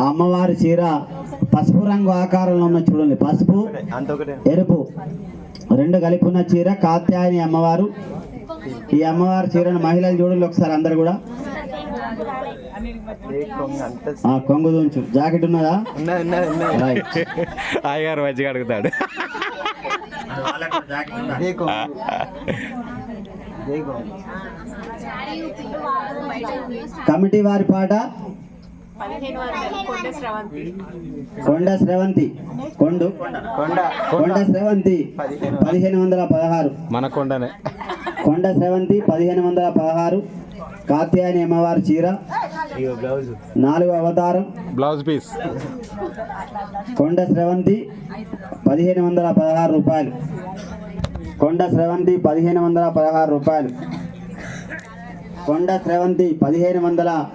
ఆ అమ్మవారి చీర పసుపు రంగు ఆకారంలో ఉన్న చూడండి పసుపు అంత ఒకటే ఎరుపు. రెండు కలిపి ఉన్న చీర కాత్యాయని అమ్మవారు. ఈ అమ్మవారి చీరను మహిళలు చూడండి ఒకసారి అందరు కూడా. కొంగ అంత ఆ కొంగు దుంచు. జాకెట్ ఉన్నదా? అయ్యగారు మంచిగా అడుగుతాడు. కమిటీ వారి పాట కొండ స్రవంతి. కొండ కొండు. కొండ. కొండ స్రవంతి. పదిహేను. వందల పదహారు. మన కొండనే. కొండ స్రవంతి పదిహేను వందల పదహారు. కాత్యాయని అమ్మవారి చీర. నాలుగు అవతారం. Blouse piece. కొండ స్రవంతి పదిహేను వందల పదహారు రూపాయలు. కొండ స్రవంతి పదిహేను వందల పదహారు రూపాయలు. కొండ స్రవంతి పదిహేను వందల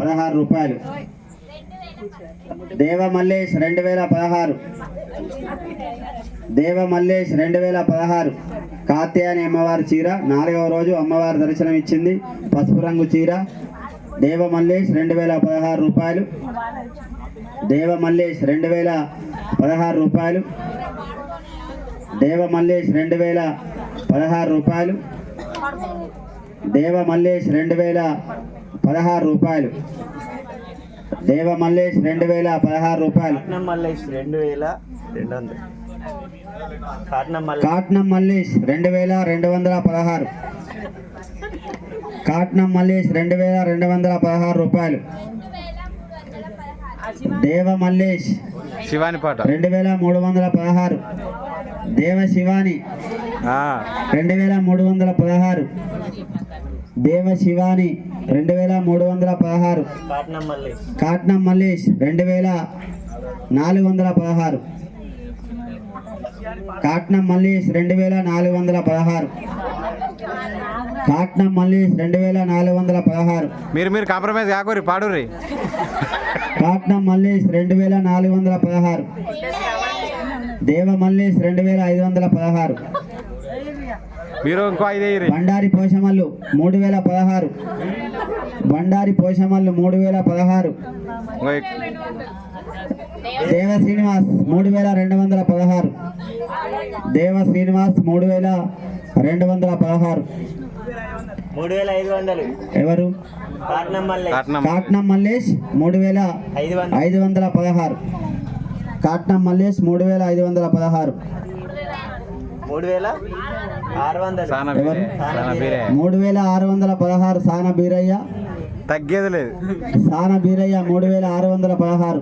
పదహారు రూపాయలు. దేవ మల్లేష్ రెండు వేల పదహారు. దేవ మల్లేష్ రెండు వేల పదహారు. కాత్యాయని అమ్మవారి చీర నాలుగవ రోజు అమ్మవారి దర్శనం ఇచ్చింది. పసుపు రంగు చీర. దేవ మల్లేష్ రెండు వేల పదహారు రూపాయలు. దేవ మల్లేష్ రెండు వేల పదహారు రూపాయలు. దేవ మల్లేష్ రెండు వేల పదహారు రూపాయలు. దేవ మల్లేష్ రెండు వేల పదహారు రూపాయలు. దేవ మల్లేష్ రెండు వేల పదహారు రూపాయలు. కాట్నం మల్లేష్ రెండు వేల రెండు వందలు. కాట్నం మల్లేష్. రెండు వేల రెండు వందల పదహారు. కాట్నం మల్లేష్ రెండు వేల రెండు వందల పదహారు రూపాయలు. దేవ మల్లేష్ శివాని పాట. రెండు వేల మూడు వందల పదహారు. దేవ శివాని ఆ, రెండు వేల మూడు వందల పదహారు. దేవ శివాని రెండు వేల మూడు వందల పదహారు. కాట్నం మల్లేష్ రెండు వేల నాలుగు వందల పదహారు. కాట్నం మల్లేష్ రెండు వేల నాలుగు వందల పదహారు. కాట్నం మల్లేష్ రెండు వేల నాలుగు వందల పదహారు. మీరు మీరు కాంప్రమైజ్ కాకూరి పాడుర్రి. కాట్నం మల్లేష్ రెండు వేల నాలుగు వందల పదహారు. దేవ మల్లేష్ రెండు వేల ఐదు వందల పదహారు. మీరు ఇంకో ఐదు బండారి పోషమల్లు మూడు వేల పదహారు. బండారి పోషమల్లు మూడు వేల పదహారు దేవ శ్రీనివాస్ మూడు వేల రెండు వందల పదహారు దేవ శ్రీనివాస్ మూడు వేల రెండు వందల పదహారు మూడు వేల ఐదు వందలు ఎవరు? కాట్నం మల్లేష్ మూడు వేల ఐదు వందలు పదహారు కాట్నం మల్లేష్ మూడు వేల ఐదు వందల పదహారు మూడు వేల ఆరు వందల పదహారు సాన బీరయ్య. తగ్గేది లేదు. సాన బీరయ్య మూడు వేల ఆరు వందల పదహారు.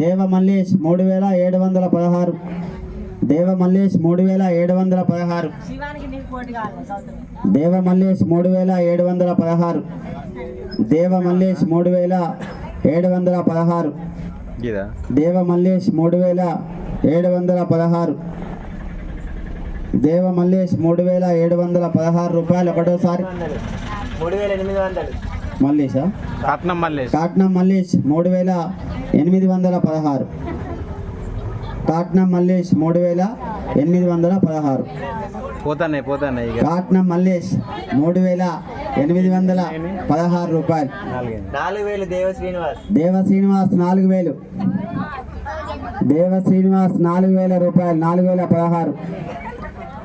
దేవ మల్లేష్ మూడు వేల ఏడు వందల పదహారు. దేవ మల్లేష్ మూడు వేల ఏడు వందల పదహారు. దేవ మల్లేష్ మూడు వేల ఏడు వందల పదహారు. దేవ మల్లేష్ మూడు వేల ఏడు వందల పదహారు. దేవ మల్లేష్ మూడు వేల ఏడు వందల పదహారు. దేవ మల్లేష్ మూడు వేల ఏడు వందల పదహారు రూపాయలు ఒకటోసారి. మూడు వేల ఎనిమిది వందలు. మల్లేషా కాట్నం మల్లేష్ కాట్నం మల్లేష్ మూడు వేల ఎనిమిది వందల పదహారు. కాట్నం మల్లేష్ మూడు వేల ఎనిమిది వందల పదహారు. పోతాన్నాయి పోతాన్నాయి ఇక. కాట్నం మల్లేష్ మూడు వేల ఎనిమిది వందల పదహారు రూపాయలు. నాలుగు వేలు దేవ శ్రీనివాస్ దేవ శ్రీనివాస్ నాలుగు వేలు. దేవ శ్రీనివాస్ నాలుగు వేల రూపాయలు నాలుగు వేల పదహారు.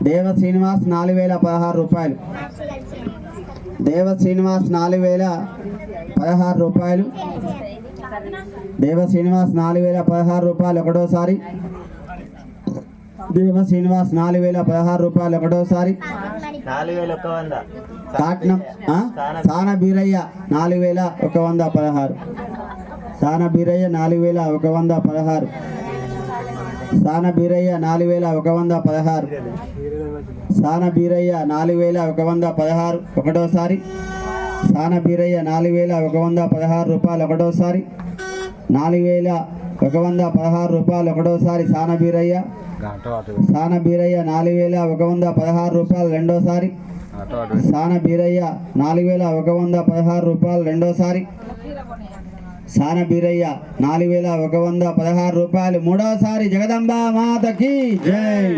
దేవ శ్రీనివాస్ నాలుగు వేల పదహారు రూపాయలు. దేవ శ్రీనివాస్ నాలుగు వేల పదహారు రూపాయలు. దేవ శ్రీనివాస్ నాలుగు వేల పదహారు రూపాయలు ఒకటోసారి. దేవ శ్రీనివాస్ నాలుగు వేల పదహారు రూపాయలు ఒకటోసారి. కాట్నం? సాన బీరయ్య నాలుగు వేల ఒక వంద పదహారు. సాన బీరయ్య నాలుగు వేల ఒక వంద పదహారు. సాన బీరయ్య నాలుగు వేల ఒక వంద పదహారు. సాన బీరయ్య నాలుగు వేల ఒక వంద పదహారు ఒకటోసారి. సాన బీరయ్య నాలుగు వేల ఒక వంద పదహారు రూపాయలు ఒకటోసారి. నాలుగు వేల ఒక వంద పదహారు రూపాయలు ఒకటోసారి సాన బీరయ్య. సాన బీరయ్య నాలుగు వేల ఒక వంద పదహారు రూపాయలు రెండోసారి. సాన బీరయ్య నాలుగు వేల ఒక వంద పదహారు రూపాయలు రెండోసారి. సాన బీరయ్య నాలుగు వేల ఒక వంద పదహారు రూపాయలు. మూడోసారి జగదంబ మాతకి. జై.